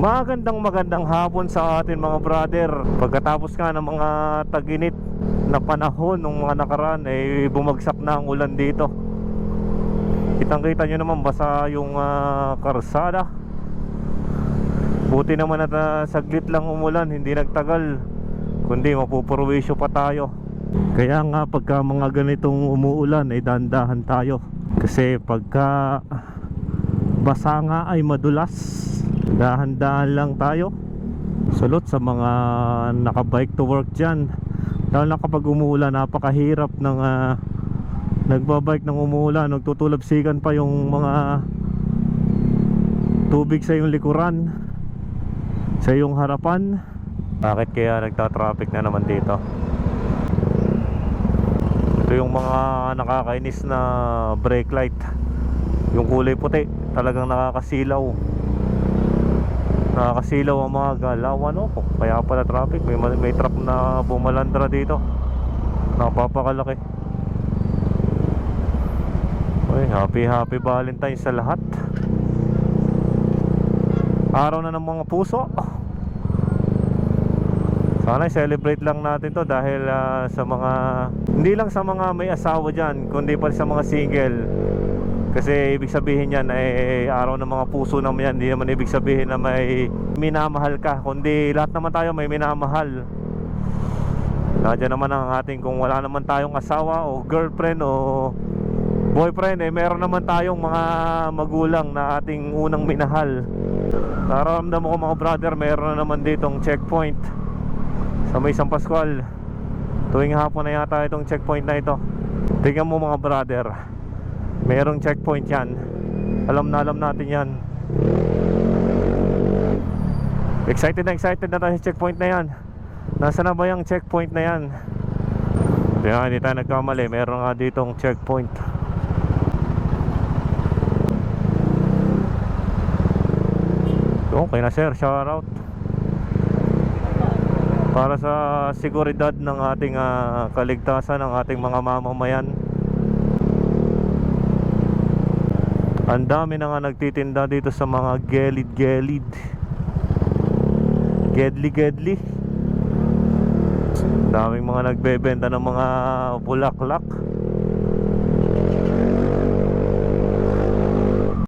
Magandang magandang hapon sa atin mga brother. Pagkatapos nga ng mga taginit na panahon ng mga nakaraan eh bumagsak na ang ulan dito. Kitang kita nyo naman basa yung ah, karsada. Buti naman at ah, saglit lang umulan hindi nagtagal Kundi mapupurwisyo pa tayo. Kaya nga pagka mga ganitong umuulan ay dandahan tayo. Kasi pagka basa nga ay madulas dahan-dahan lang tayo. Sulot sa mga nakabike to work dyan. Lalo na kapag umuulan napakahirap ng ah, nagbabike ng umuulan. Nagtutulabsikan pa yung mga tubig sa yung likuran sa yung harapan. Bakit kaya nagta-traffic na naman dito? Ito yung mga nakakainis na brake light. Yung kulay puti talagang nakakasilaw nakakasilaw ang mga galaw ano kaya pala traffic. May, may truck na bumalandra dito. Napapakalaki. Uy, happy happy valentine sa lahat. Araw na ng mga puso. Sana i-celebrate lang natin to dahil ah, sa mga hindi lang sa mga may asawa dyan kundi pa sa mga single kasi ibig sabihin yan ay araw ng mga puso naman yan. Hindi naman ibig sabihin na may minamahal ka Kundi lahat naman tayo may minamahal. Nandiyan naman ang ating kung wala naman tayong asawa o girlfriend o boyfriend eh meron naman tayong mga magulang na ating unang minahal. Nararamdaman ko mga brother meron na naman ditong checkpoint Sa may San Pascual. Tuwing hapon na yata itong checkpoint na ito. Tingnan mo mga brother Merong checkpoint yan. Alam na alam natin yan. Excited na excited na tayo sa checkpoint na yan. Nasa na ba yung checkpoint na yan? Kaya hindi tayo nagkamali. Meron nga ditong checkpoint. Okay na sir, shout out. Para sa seguridad ng ating ah, kaligtasan ng ating mga mamamayan Ang dami na nga nagtitinda dito sa mga gelid-gelid. Gedli-gedli. Daming mga nagbebenta ng mga bulaklak.